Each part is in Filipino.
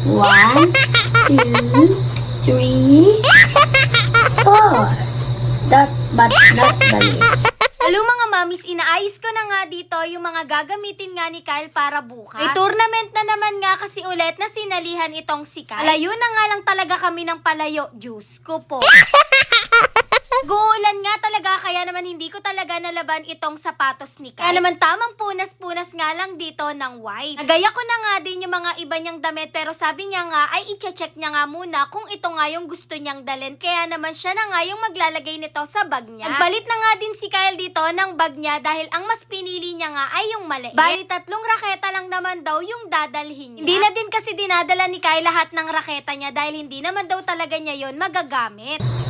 One, two, three, four. Dot, but not balis. Hello mga mamis, inaayos ko na nga dito yung mga gagamitin nga ni Kyle para bukas. May tournament na naman nga kasi ulit na sinalihan itong si Kyle. Palayo na nga lang talaga kami ng palayo. Diyos ko po. Guulan nga talaga kaya naman hindi ko talaga nalaban itong sapatos ni Kyle. Kaya naman tamang punas-punas nga lang dito ng white. Nagaya ko na nga din yung mga iba niyang damit pero sabi niya nga ay i-check niya nga muna kung ito nga yung gusto niyang dalhin. Kaya naman siya na nga yung maglalagay nito sa bag niya. Nagpalit na nga din si Kyle dito ng bag niya dahil ang mas pinili niya nga ay yung maliit. Bali tatlong raketa lang naman daw yung dadalhin niya. Hindi na din kasi dinadala ni Kyle lahat ng raketa niya dahil hindi naman daw talaga niya yon magagamit.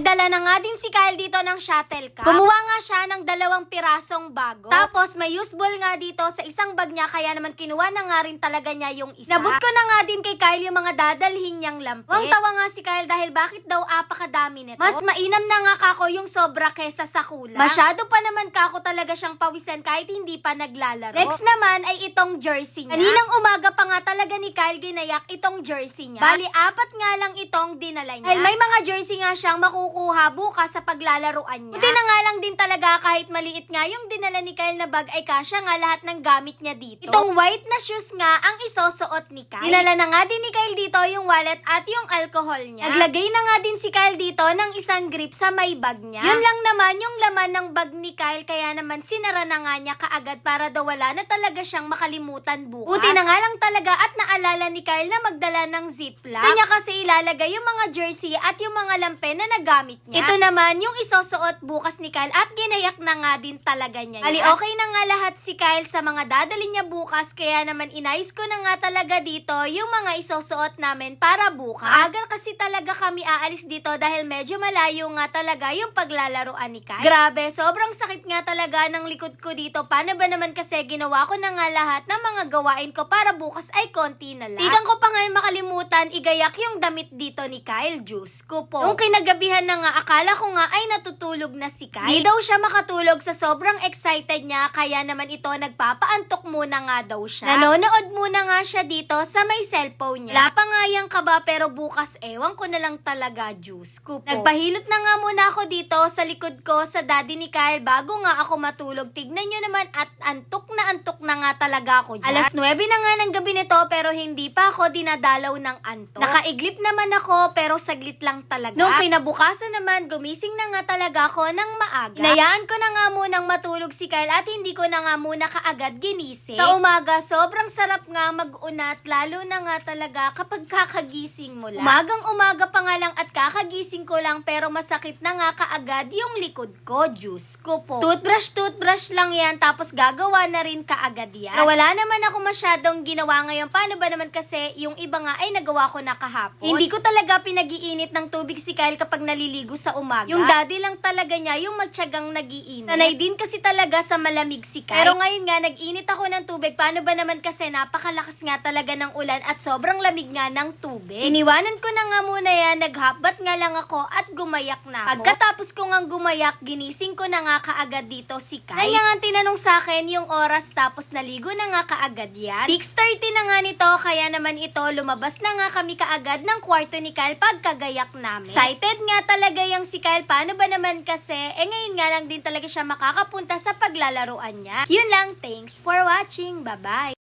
Nagdala na nga din si Kyle dito ng shuttlecock. Kumuha nga siya ng dalawang pirasong bago. Tapos may useful nga dito sa isang bag niya kaya naman kinuha na nga rin talaga niya yung isa. Nabot ko na nga din kay Kyle yung mga dadalhin niyang lampit. Wang tawa nga si Kyle dahil bakit daw apakadami nito. Mas mainam na nga kako yung sobra kesa sa kulang. Masyado pa naman kako talaga siyang pawisan kahit hindi pa naglalaro. Next naman ay itong jersey niya. Kaninang umaga pa nga talaga ni Kyle ginayak itong jersey niya. Bali, apat nga lang itong dinala niya. Dahil may mga jersey nga siyang makukuha bukas sa paglalaruan niya. Buti na nga lang din talaga kahit maliit nga yung dinala ni Kyle na bag ay kasya nga lahat ng gamit niya dito. Itong white na shoes nga ang isosuot ni Kyle. Dinala na nga din ni Kyle dito yung wallet at yung alcohol niya. Naglagay na nga din si Kyle dito ng isang grip sa may bag niya. Yun lang naman yung laman ng bag ni Kyle kaya naman sinara na nga niya kaagad para daw wala na talaga siyang makalimutan bukas. Buti na nga lang talaga at naalala ni Kyle na magdala ng ziplock. Niya kasi ilalagay yung mga jersey at yung mga lampe na nagamit niya. Ito naman yung isusuot bukas ni Kyle at ginayak na nga din talaga niya. Ali, okay na nga lahat si Kyle sa mga dadali niya bukas kaya naman inayos ko na nga talaga dito yung mga isusuot namin para bukas. Maaga kasi talaga kami aalis dito dahil medyo malayo nga talaga yung paglalaroan ni Kyle. Grabe, sobrang sakit nga talaga ng likod ko dito. Paano ba naman kasi ginawa ko na nga lahat ng mga gawain ko para bukas ay konti na lang. Tigang ko pa nga makalimutan igayak yung damit dito ni Kyle. Diyos ko po. Nung kinagabihan na nga, akala ko nga ay natutulog na si Kyle. Di daw siya makatulog sa sobrang excited niya kaya naman ito nagpapaantok muna nga daw siya. Nanonood muna nga siya dito sa may cellphone niya. Wala pa nga yung kaba pero bukas ewan ko na lang talaga Diyos ko po. Nagpahilot na nga muna ako dito sa likod ko sa daddy ni Kyle bago nga ako matulog. Tignan nyo naman at antok na antok na nga talaga ako dyan. Alas 9 na nga ng gabi nito pero hindi pa ako dinadalaw ng antok. Nakaiglip naman ako pero saglit lang talaga. Nung kinabukasan naman, gumising na nga talaga ako ng maaga. Inayaan ko na nga munang matulog si Kyle at hindi ko na nga muna kaagad ginising. Sa umaga, sobrang sarap nga mag-unat lalo na nga talaga kapag kakagising mo lang. Umagang umaga pa nga lang at kakagising ko lang pero masakit na nga kaagad yung likod ko. Diyos ko po. Toothbrush, toothbrush lang yan tapos gagawa na rin kaagad yan. Pero wala naman ako masyadong ginawa ngayon. Paano ba naman kasi yung iba nga ay nagawa ko na kahapon? Hindi ko talaga pinag-iinit ng tubig si Kyle kapag naliligo sa umaga. Yung daddy lang talaga niya yung matyagang nagiinit. Sanay din kasi talaga sa malamig si Kyle. Pero ngayon nga, nag-init ako ng tubig. Paano ba naman kasi napakalakas nga talaga ng ulan at sobrang lamig nga ng tubig. Iniwanan ko na nga muna yan, naghabat nga lang ako at gumayak na ako. Pagkatapos ko nga gumayak, ginising ko na nga kaagad dito si Kyle. Kaya nga tinanong sa akin yung oras tapos naligo na nga kaagad yan. 6.30 na nga nito, kaya naman ito, lumabas na nga kami kaagad ng kwarto ni Kyle pagkagayak namin. Excited nga talaga yung si Kyle. Paano ba naman kasi, eh ngayon nga lang din talaga siya makakapunta sa paglalaruan niya. Yun lang, thanks for watching. Bye-bye!